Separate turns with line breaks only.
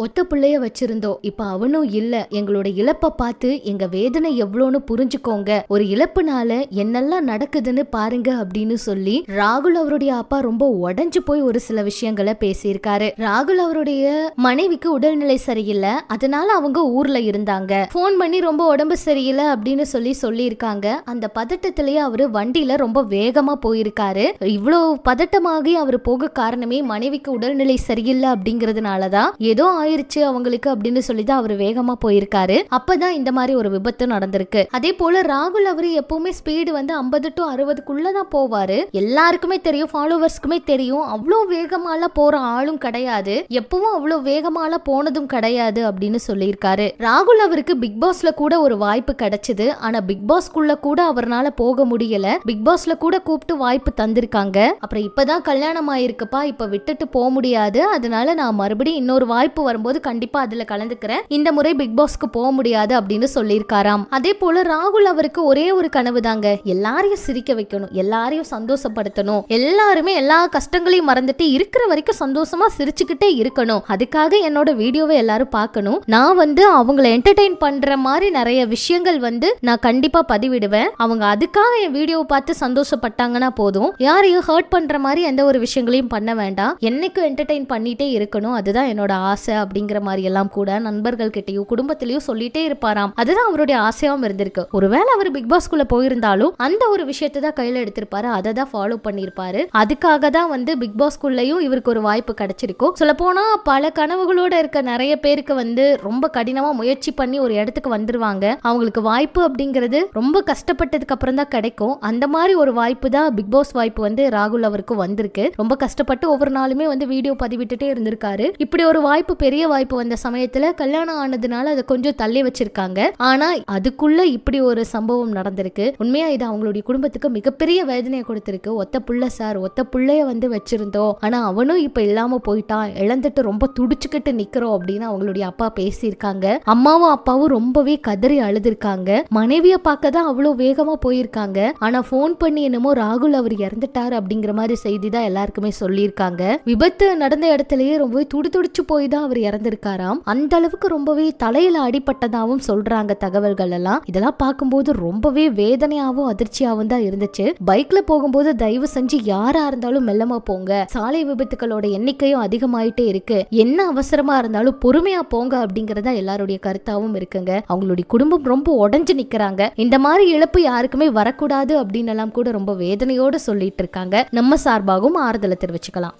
ஒத்த பிள்ளைய வச்சிருந்தோம். இப்ப அவனும் இல்ல. எங்களோட இழப்ப பார்த்து எங்க வேதனை எவ்வளோன்னு புரிஞ்சுக்கோங்க. ஒரு இழப்புனால என்னெல்லாம் நடக்குதுன்னு பாருங்க அப்படின்னு சொல்லி ராகுல் அவருடைய அப்பா ரொம்ப உடஞ்சு போய் ஒரு சில விஷயங்களை பேசியிருக்காரு. ராகுல் அவருடைய மனைவிக்கு உடல்நிலை சரியில்லை. அதனால அவங்க ஊர்ல இருந்தாங்க. ஃபோன் பண்ணி ரொம்ப உடம்பு சரியில்லை அப்படின்னு சொல்லி சொல்லியிருக்காங்க. அந்த பதட்டத்திலேயே அவரு வண்டியில ரொம்ப வேகமா போயிருக்காரு. இவ்வளோ பதட்டமாகி அவர் போக காரணமே மனைவிக்கு உடல்நிலை சரியில்லை அப்படிங்கறதுனாலதான். ஏதோ ஆயிருச்சு அவங்களுக்கு அப்படின்னு சொல்லி தான் அவர் வேகமா போயிருக்காரு. அப்பதான் இந்த மாதிரி ஒரு விபத்து நடந்திருக்கு. அதே போல ராகுல் அவர் எப்பவுமே ஸ்பீடு வந்து ஐம்பது டு அறுபதுக்குள்ள தான் போவாரு. எல்லாருக்குமே தெரியும் ஃபாலோவர்ஸ்க்குமே தெரியும். அவ்வளோ வேகமாலாம் போற ஆளும் கிடையாது. எப்பவும் அவ்வளோ வேகமாலாம் போனதும் கிடையாது அப்படின்னு சொல்லியிருக்காரு. ராகுல் அவருக்கு பிக் பாஸ்ல கூட ஒரு வாய்ப்பு கிடைச்சது. ஆனா பிக் பாஸ்க்குள்ள கூட அவர்னால போக முடியல. பிக் பாஸ்ல கூட கூப்பிட்டு வாய்ப்பு தந்திருக்காங்க. அப்புறம் இப்பதான் கல்யாணம் ஆயிருக்குப்பா இப்ப விட்டுட்டு போக முடியாது. அதனால நான் மறுபடியும் இன்னொரு வாய்ப்பு வரும்போது கண்டிப்பா அதுல கலந்துக்கிறேன். இந்த முறை பிக் பாஸ்க்கு போக முடியாது அப்படின்னு சொல்லியிருக்காராம். அதே போல ராகுல் அவருக்கு ஒரே ஒரு கனவு தாங்க எல்லாரையும் சிரிக்க வைக்கணும் எல்லாரையும் சந்தோஷப்படுத்தணும். எல்லாருமே எல்லா கஷ்டங்களையும் மறந்துட்டு இருக்கிற வரைக்கும் சந்தோஷமா சிரிச்சுக்கிட்டே இருக்கணும். அதுக்காக என்னோட வீடியோவை எல்லாரும் பார்க்கணும். நான் வந்து அவங்கள என்டர்டைன் பண்ற மாதிரி நிறைய விஷயங்கள் வந்து நான் கண்டிப்பா பதிவிடுவேன். அவங்க அதுக்காக என் வீடியோவை பார்த்து சந்தோஷப்பட்டாங்கன்னா போதும். யாரையும் ஹர்ட் பண்ற மாதிரி எந்த ஒரு விஷயங்களையும் பண்ண வேண்டாம். என்னைக்கும் என்டர்டெயின் பண்ணிட்டே இருக்கணும். அதுதான் என்னோட ஆசை. அப்படிங்கிற மாதிரி எல்லாம் கூட நண்பர்கள் கிட்டயும் குடும்பத்திலயும் சொல்லிட்டே இருப்பாராம். அதுதான் அவருடைய ஆசையாவும் இருந்திருக்கு. ஒருவேளை அவர் பிக் பாஸ்குள்ள போயிருந்தாலும் அந்த ஒரு விஷயத்தை தான் கையில எடுத்திருப்பாரு. அதை தான் ஃபாலோ பண்ணியிருப்பாரு. அதுக்காக தான் வந்து பிக் பாஸ்குள்ளயும் இவருக்கு ஒரு வாய்ப்பு கிடைச்சிருக்கும் சொல்ல போனா பல கனவுகளோட இருக்க நிறைய பேருக்கு வந்து ரொம்ப கடினமா முயற்சி பண்ணி ஒரு இடத்துக்கு வந்துருவாங்க. அவங்களுக்கு வாய்ப்பு அப்படிங்கிறது ரொம்ப கஷ்டப்பட்டதுக்கு அப்புறம் தான் கிடைக்கும். அந்த மாதிரி ஒரு வாய்ப்பு தான் பிக் பாஸ் வாய்ப்பு வந்து ராகுல் அவருக்கு வந்திருக்கு. ரொம்ப கஷ்டப்பட்டு ஒவ்வொரு நாளுமே வந்து வீடியோ பதிவிட்டுட்டே இருந்திருக்காரு. இப்படி ஒரு வாய்ப்பு பெரிய வாய்ப்பு வந்த சமயத்துல கல்யாணம் ஆனதுனால அதை கொஞ்சம் தள்ளி வச்சிருக்காங்க. ஆனா அதுக்குள்ள இப்படி ஒரு சம்பவம் நடந்திருக்கு. உண்மையா இது அவங்களுடைய குடும்பத்துக்கு மிகப்பெரிய வேதனையை கொடுத்திருக்கு. ஒத்த புள்ள சார் ஒத்த புள்ளைய வந்து வச்சிருந்தோம். ஆனா அவனும் இப்ப இல்லாம போயிட்டான். இழந்துட்டு ரொம்ப துடிச்சுக்கிட்டு நிக்கிறோம் அப்படின்னு அவங்களுடைய அப்பா பேசியிருக்காங்க. அம்மாவும் அப்பாவும் ரொம்பவே கதறி அழுதுருக்காங்க. மனைவிய பார்க்க தான் அவ்வளோ வேகமா போயிருக்காங்க. ஆனா ஃபோன் பண்ணி என்னமோ ராகுல் அவர் இறந்துட்டாரு அப்படிங்கிற மாதிரி செய்தி தான் எல்லாருக்குமே சொல்லியிருக்காங்க. விபத்து நடந்த இடத்துலயே ரொம்பவே துடி துடிச்சு போய் தான் அவர் இறந்திருக்காராம். அந்த அளவுக்கு ரொம்பவே தலையில அடிபட்டதாகவும் சொல்றாங்க தகவல்கள் எல்லாம். இதெல்லாம் பார்க்கும்போது ரொம்பவே வேதனையாவும் அதிர்ச்சியாவும் தான் இருந்துச்சு. பைக்ல போகும்போது தயவு செஞ்சு யாரா இருந்தாலும் மெல்லமா போங்க. சாலை விபத்துகளோட எண்ணிக்கையும் அதிகமாயிட்டே இருக்கு. என்ன அவசரமா இருந்தாலும் பொறுமையா போங்க அப்படிங்கறதா எல்லாருடைய கருத்தாவும் இருக்குங்க. அவங்களுடைய குடும்பம் ரொம்ப உடைஞ்சு நிக்கிறாங்க. இந்த மாதிரி இழப்பு யாருக்குமே வரக்கூடாது அப்படின்னு எல்லாம் கூட ரொம்ப வேதனையோட சொல்லிட்டு இருக்காங்க. நம்ம சார்பாகவும் ஆறுதலை தெரிவிச்சுக்கலாம்.